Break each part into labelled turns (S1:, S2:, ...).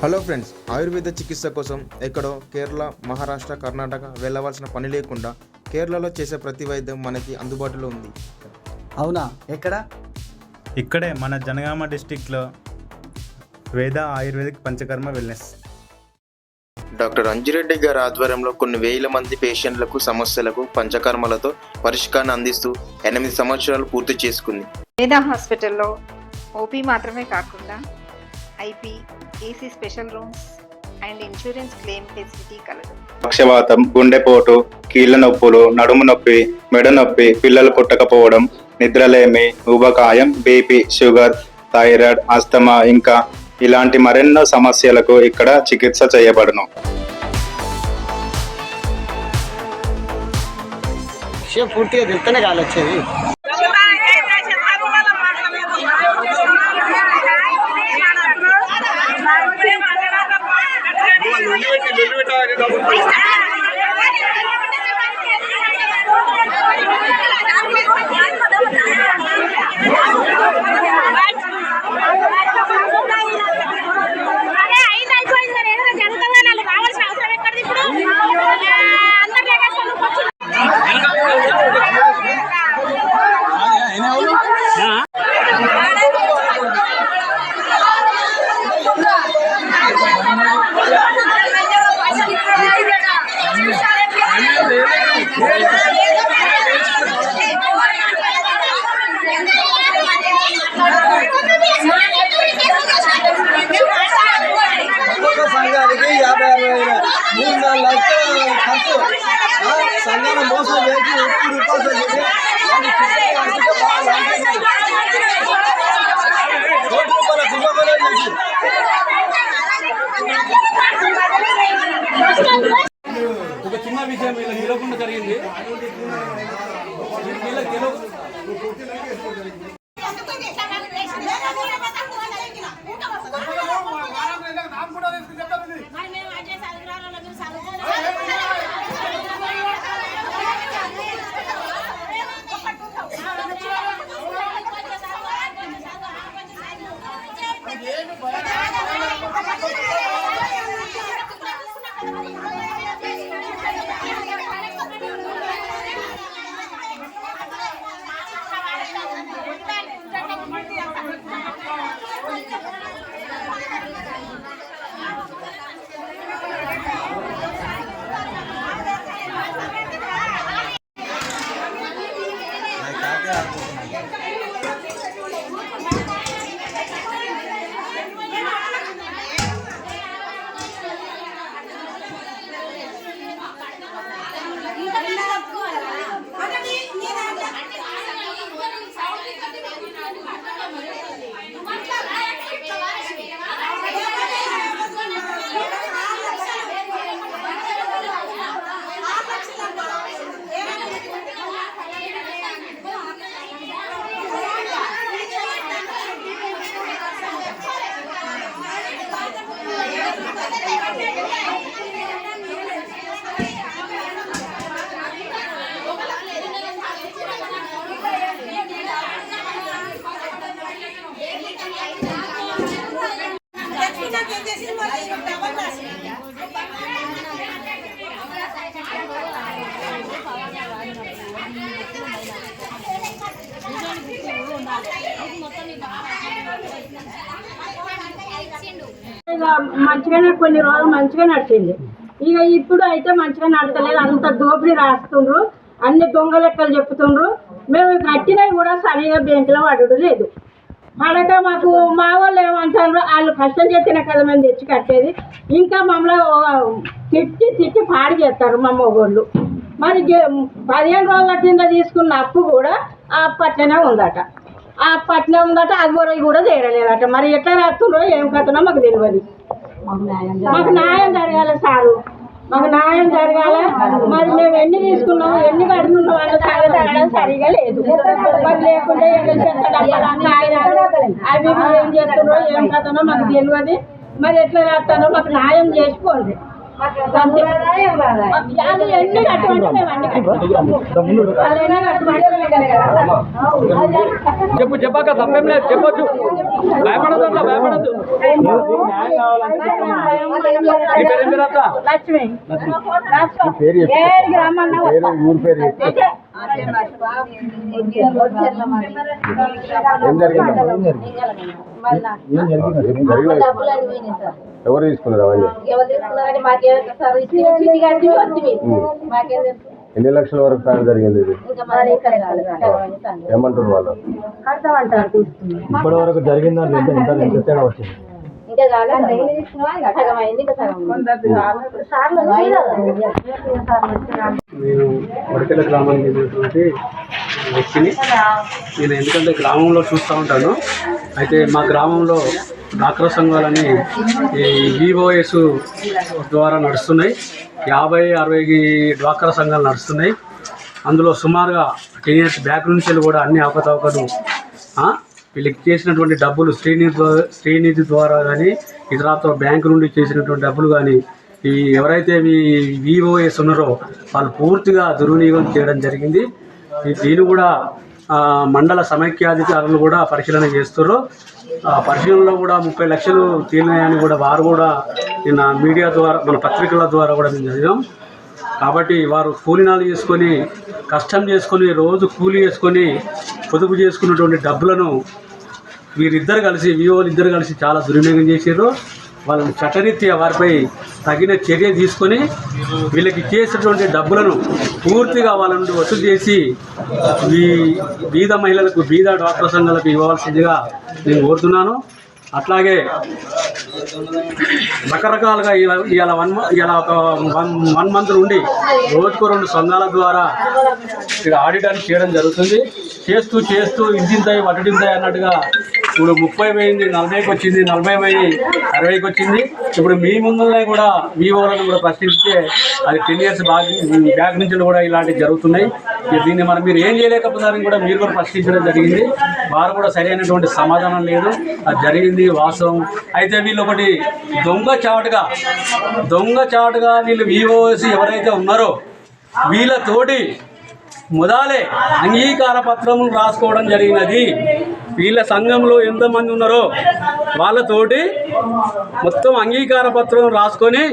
S1: Hello friends Ayurveda చికిత్స కోసం ఎక్కడో కేరళ మహారాష్ట్ర కర్ణాటక వెళ్ళవలసిన పని లేకుండా కేరళలో చేసే ప్రతి వైద్యం మనకి అందుబాటులో ఉంది.
S2: అవునా? ఎక్కడ?
S3: ఇక్కడే మన జనగామ డిస్టిక్లో Veda ayurvedic panchakarma wellness.
S1: Doctor Anji Reddy గారి ఆధ్వర్యంలో కొన్ని వేల మంది పేషెంట్లకు సమస్యలకు పంచకర్మలతో పరిష్కారాన్ని అందిస్తూ ఎనిమిది సంవత్సరాలు పూర్తి చేసుకుంది.
S4: వేదా హాస్పిటల్లో ఓపీ మాత్రమే కాకుండా IP AC special rooms and insurance claim facility కలదు.
S5: పక్షవాతం గుండెపోటు కీళ్ళ నొప్పులు నడుము నొప్పి మెడ నొప్పి పిల్లలు పుట్టకపోవడం నిద్రలేమి ఊబకాయం బీపీ షుగర్ థైరాయిడ్ ఆస్తమా ఇంకా ఇలాంటి మరెన్నో సమస్యలకు ఇక్కడ చికిత్స చేయబడును.
S2: విషయం పూర్తిగా చెప్తేనే కాదు వచ్చేది
S6: అరే Yeah, yeah,
S7: yeah. మంచిగానే కొన్ని రోజులు మంచిగా నడిచింది. ఇక ఇప్పుడు అయితే మంచిగా నడతలేదు. అంత దోపిడీ రాస్తుండ్రు. అన్ని దొంగ లెక్కలు చెప్తుండ్రు. మేము కట్టినవి కూడా సరిగా బ్యాంకులో పడడం లేదు. పడక మాకు మా వాళ్ళు ఏమంటారు? వాళ్ళు కష్టం చేసిన కదా మేము తెచ్చి కట్టేది. ఇంకా మమ్మల్ని తిట్టి తిట్టి పాడు చేస్తారు మా మగోళ్ళు. మరి పదిహేను రోజుల కింద తీసుకున్న అప్పు కూడా ఆ అప్పట్లోనే ఉందట. ఆ పట్నం ఉందట అది కూడా తీరలేదట మరి ఎట్లా రాస్తుండ్రో ఏం కథనో మాకు తెలియదు మాకు న్యాయం జరగాలి. సారు. మాకు న్యాయం జరగాలి. మరి మేము ఎన్ని తీసుకున్నాము ఎన్ని కడుతున్నాం అన్న అడగడం సరిగా లేదు. మరి కాగితాలు అవి ఏం చేస్తున్నారో ఏం కథనో మాకు తెలియదు మరి ఎట్లా రాస్తానో మాకు న్యాయం చేసుకోండి
S8: చెప్పు చెప్పాక తప్పేం లేదు చెప్పొచ్చు. భయపడదు అట్లా భయపడద్దు?
S7: లక్ష్మి
S2: పేరు ఊరి పేరు. ఏం జరిగింది? ఏం జరిగింది? ఎవరు తీసుకున్నారు అవన్నీ? ఎన్ని లక్షల వరకు సాయం జరిగింది ఇది? ఏమంటారు వాళ్ళు? ఇప్పటి వరకు జరిగిందా? ఎంత ఎంత ఎంత తేడా వచ్చింది?
S8: నేను వడకెల గ్రామానికి చెందినటువంటి వ్యక్తిని. నేను ఎందుకంటే గ్రామంలో చూస్తూ ఉంటాను. అయితే మా గ్రామంలో డాక్టర్ సంఘాలని ఈ విఓఎస్ ద్వారా నడుస్తున్నాయి. యాభై అరవై డ్వాక్రా సంఘాలు నడుస్తున్నాయి. అందులో సుమారుగా టెన్ ఇయర్స్ బ్యాక్ నుంచి కూడా అన్ని అవకతవకలు వీళ్ళకి చేసినటువంటి డబ్బులు శ్రీనిధి ద్వారా శ్రీనిధి ద్వారా కానీ ఇతరతో బ్యాంకు నుండి చేసినటువంటి డబ్బులు కానీ ఈ ఎవరైతే మీ విఓఎస్ ఉన్నారో వాళ్ళు పూర్తిగా దుర్వినియోగం చేయడం జరిగింది. దీన్ని కూడా మండల సమైక్యాధికారులు కూడా పరిశీలన చేస్తున్నారు పరిశీలనలో కూడా ముప్పై లక్షలు తేలినాయని కూడా వారు కూడా నిన్న మీడియా ద్వారా మన పత్రికల ద్వారా కూడా మేము చదివాం. కాబట్టి వారు కూలినాలు చేసుకొని కష్టం చేసుకొని రోజు కూలి చేసుకొని పొదుపు చేసుకున్నటువంటి డబ్బులను వీరిద్దరు కలిసి వివోలు ఇద్దరు కలిసి చాలా దుర్వినియోగం చేసారు వాళ్ళని చట్టరీత్యా వారిపై తగిన చర్య తీసుకొని వీళ్ళకి ఇచ్చేసినటువంటి డబ్బులను పూర్తిగా వాళ్ళ నుండి వసూలు చేసి ఈ బీద మహిళలకు బీద డాక్టర్ సంఘాలకు ఇవ్వాల్సిందిగా నేను కోరుతున్నాను. అట్లాగే రకరకాలుగా ఇలా ఇలా వన్ ఇలా ఒక వన్ వన్ మంత్ నుండి రోజుకు రెండు సంఘాల ద్వారా ఇక్కడ ఆడిట్ అని చేయడం జరుగుతుంది. చేస్తూ చేస్తూ ఇంతింతాయి వడ్డింతాయి అన్నట్టుగా ఇప్పుడు ముప్పై పోయింది నలభైకి వచ్చింది నలభై పోయి అరవైకి వచ్చింది. ఇప్పుడు మీ ముందునే కూడా మీ కూడా ప్రశ్నిస్తే అది టెన్ ఇయర్స్ బ్యాక్ బ్యాక్ నుంచి కూడా ఇలాంటివి జరుగుతున్నాయి. దీన్ని మనం మీరు ఏం చేయలేకపోతారని కూడా మీరు కూడా ప్రశ్నించడం జరిగింది. వారు కూడా సరైనటువంటి సమాధానం లేదు. అది జరిగింది వాస్తవం. అయితే వీళ్ళు ఒకటి దొంగ చాటుగా దొంగ చాటుగా వీళ్ళు వివోసి ఎవరైతే ఉన్నారో వీళ్ళతోటి ముదాలే అంగీకార పత్రం రాసుకోవడం జరిగినది. వీళ్ళ సంఘంలో ఎంతమంది ఉన్నారో వాళ్ళతోటి మొత్తం అంగీకార పత్రం రాసుకొని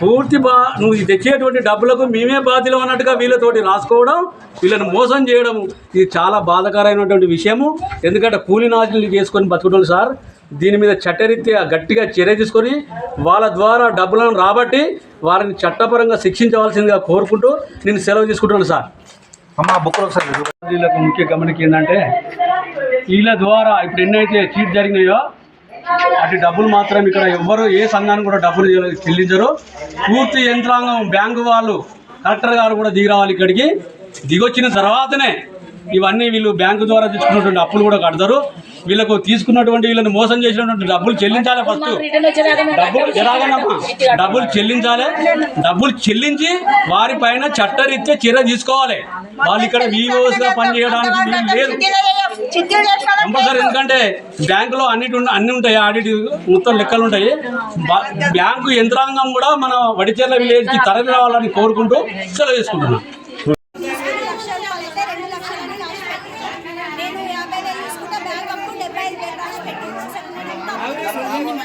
S8: పూర్తి బా నువ్వు తెచ్చేటువంటి డబ్బులకు మేమే బాధ్యులు అన్నట్టుగా వీళ్ళతోటి రాసుకోవడం వీళ్ళని మోసం చేయడం ఇది చాలా బాధాకరమైనటువంటి విషయము. ఎందుకంటే కూలి నాజులు చేసుకొని బతుకుతారు సార్. దీని మీద చట్టరీత్యా గట్టిగా చర్య తీసుకొని వాళ్ళ ద్వారా డబ్బులను రాబట్టి వారిని చట్టపరంగా శిక్షించవలసిందిగా కోరుకుంటూ నేను సెలవు తీసుకుంటున్నాను సార్.
S2: అమ్మ బుక్కలు ఒకసారి
S8: వీళ్ళకు ముఖ్య గమనిక ఏంటంటే వీళ్ళ ద్వారా ఇప్పుడు ఎన్నైతే చీట్ జరిగినాయో అటు డబ్బులు మాత్రం ఇక్కడ ఎవ్వరు ఏ సంఘానికి కూడా డబ్బులు చెల్లించరు. పూర్తి యంత్రాంగం బ్యాంకు వాళ్ళు కలెక్టర్ గారు కూడా దిగి రావాలి ఇక్కడికి. దిగొచ్చిన తర్వాతనే ఇవన్నీ వీళ్ళు బ్యాంకు ద్వారా తీసుకున్నటువంటి అప్పులు కూడా కడతారు. వీళ్ళకు తీసుకున్నటువంటి వీళ్ళని మోసం చేసినటువంటి డబ్బులు చెల్లించాలి ఫస్ట్ డబ్బులు ఎలాగనమ్మా డబ్బులు చెల్లించాలి. డబ్బులు చెల్లించి వారి పైన చట్టరీత్యా చర్య తీసుకోవాలి. వాళ్ళు ఇక్కడ VOS గా పనిచేయడానికి లేదు. కంపల్సరీ ఎందుకంటే బ్యాంకులో అన్నిటి అన్ని ఉంటాయి. ఆడిట్ మొత్తం లెక్కలు ఉంటాయి. బ్యాంకు యంత్రాంగం కూడా మన వడిచెర్ల విలేజ్కి తరలి రావాలని కోరుకుంటూ సెలవు చేసుకుంటున్నాం
S6: లక్షలు అయితే రెండు లక్షలని రాసి పెట్టి నేను యాభై వేలు తీసుకుంటే బ్యాంక్ అప్పు డెబ్బై ఐదు వేలు రాసి పెట్టి అసలు నేను ఎంత అప్పు తీసుకున్నాను?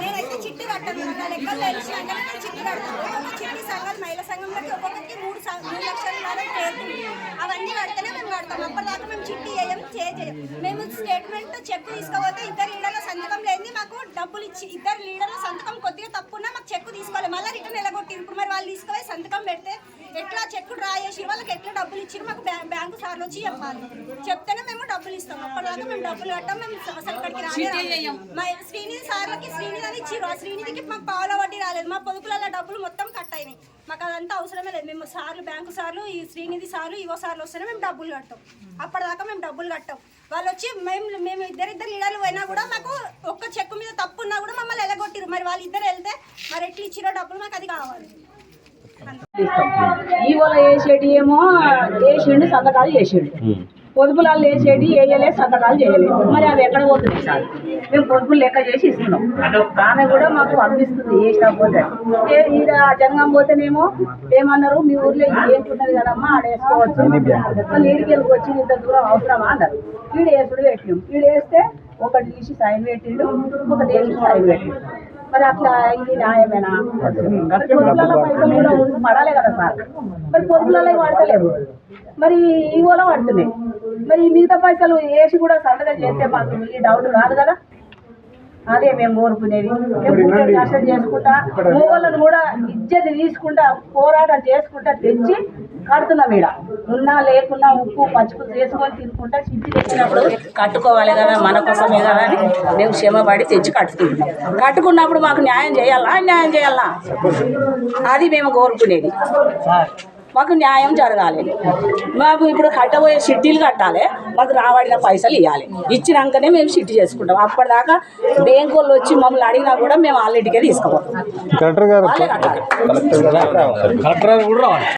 S6: నేనైతే చిట్టి కట్టాను నా లెక్కలు తెలిసినాక నేను చిట్టి కడతాను ఒక్కొక్క చిట్టి సంఘాలు మహిళా సంఘం బట్టి ఒక్కొక్కరికి మూడు సం- మూడు లక్షలు లాగా పేరుతుంది అవన్నీ కడితేనే మేము కడతాం అప్పటిదాకా మేము చిట్టి వేయం చేయం మేము స్టేట్మెంట్ చెక్ తీసుకోపోతే ఇద్దరు లీడర్ల సంతకం లేని మాకు డబ్బులు ఇచ్చి ఇద్దరు లీడర్ల సంతకం కొద్దిగా తప్పున్నా మాకు చెక్ తీసుకోవాలి. మళ్ళీ రిటర్న్ ఎలగొట్టి ఇప్పుడు మరి వాళ్ళు తీసుకుపోయి సంతకం పెడితే ఎట్లా చెక్ డ్రా చేసి వాళ్ళకి ఎట్లా డబ్బులు ఇచ్చి మాకు బ్యా- బ్యాంకు సార్లు వచ్చి చెప్పాలి. చెప్తేనే మేము డబ్బులు ఇస్తాం. అప్పటిదాకా మేము డబ్బులు కట్టాం మేము అసలు ఇక్కడికి రాలేదు మా శ్రీనిధి సార్లకి శ్రీనిధి అని ఇచ్చిర్రు. ఆ శ్రీనిధికి మాకు పావుల వడ్డీ రాలేదు. మా పొదుపులలో డబ్బులు మొత్తం కట్ అయినాయి. మాకు అదంతా అవసరమే లేదు. మేము సార్లు బ్యాంకు సార్లు ఈ శ్రీనిధి సార్లు ఇవో సార్లు వస్తేనే మేము డబ్బులు కట్టాం. అప్పటిదాకా మేము డబ్బులు కట్టాం. వాళ్ళు వచ్చి మేము మేము ఇద్దరిద్దరు లీడర్లు పోయినా కూడా మాకు ఒక్క చెక్కు మీద తప్పు ఉన్నా కూడా మమ్మల్ని ఎలగొట్టిరు మరి వాళ్ళు ఇద్దరు వెళ్తే మరి ఎట్లా ఇచ్చిరో డబ్బులు మాకు అది కావాలి.
S7: ఈవోలో వేసేటి ఏమో వేసిండు సంతకాలు చేసిండు పొదుపులలో వేసేటి వేయలే సంతకాలు చేయలేదు. మరి అవి ఎక్కడ పోతున్నాయి సార్? మేము పొదుపులు లెక్క చేసి ఇస్తున్నాం. ఆమె కూడా మాకు పంపిస్తుంది వేసినా పోతే. ఈడ జంగం పోతేనేమో ఏమన్నారు? మీ ఊర్లో ఏంటున్నది కదమ్మా ఆడ వేసుకోవచ్చు. వాళ్ళు ఈడికి వెళ్ళి వచ్చి ఇంత దూరం అవసరమా అన్నారు. ఈడ వేసుడు పెట్టినాం. ఈడ వేస్తే ఒకటి తీసి సైన్ పెట్టిండు ఒకటి వేసి సైన్ పెట్టిండు. మరి అట్లా ఇది న్యాయమేనా? మరి పొదుపులలో పైసలు కూడా పడాలి కదా సార్. మరి పొదుపులలో పడతలేవు మరి ఈ కూడా పడుతున్నాయి మరి ఈ మిగతా పైసలు వేసి కూడా సంతకం చేస్తే మాకు ఈ డౌట్ రాదు కదా? అదే మేము కోరుకునేది. కష్టం చేసుకుంటా మూగలను కూడా ఇజ్జత తీసుకుంటా పోరాటం చేసుకుంటా తెచ్చి కడుతున్నాం ఈడ. ఉన్నా లేకున్నా ఉప్పు పచ్చుకు చేసుకొని తినుకుంటా చిట్టి తెచ్చినప్పుడు
S9: కట్టుకోవాలి కదా మన కోసమే కదా అని మేము శ్రమపడి తెచ్చి కట్టుకుంటున్నాం కట్టుకున్నప్పుడు మాకు న్యాయం చేయాలా? న్యాయం చేయాలా? అది మేము కోరుకునేది. మాకు న్యాయం జరగాలి. మాకు ఇప్పుడు కట్టబోయే షిట్టీలు కట్టాలి. మాకు రాబడిన పైసలు ఇవ్వాలి ఇచ్చినాకనే మేము షిట్టి చేసుకుంటాం. అప్పటిదాకా బ్యాంకు వాళ్ళు వచ్చి మమ్మల్ని అడిగినా కూడా మేము ఆల్రెడీకే తీసుకోపోతాం.
S3: కలెక్టర్ గారు
S9: వాళ్ళే కట్టాలి.
S2: కలెక్టర్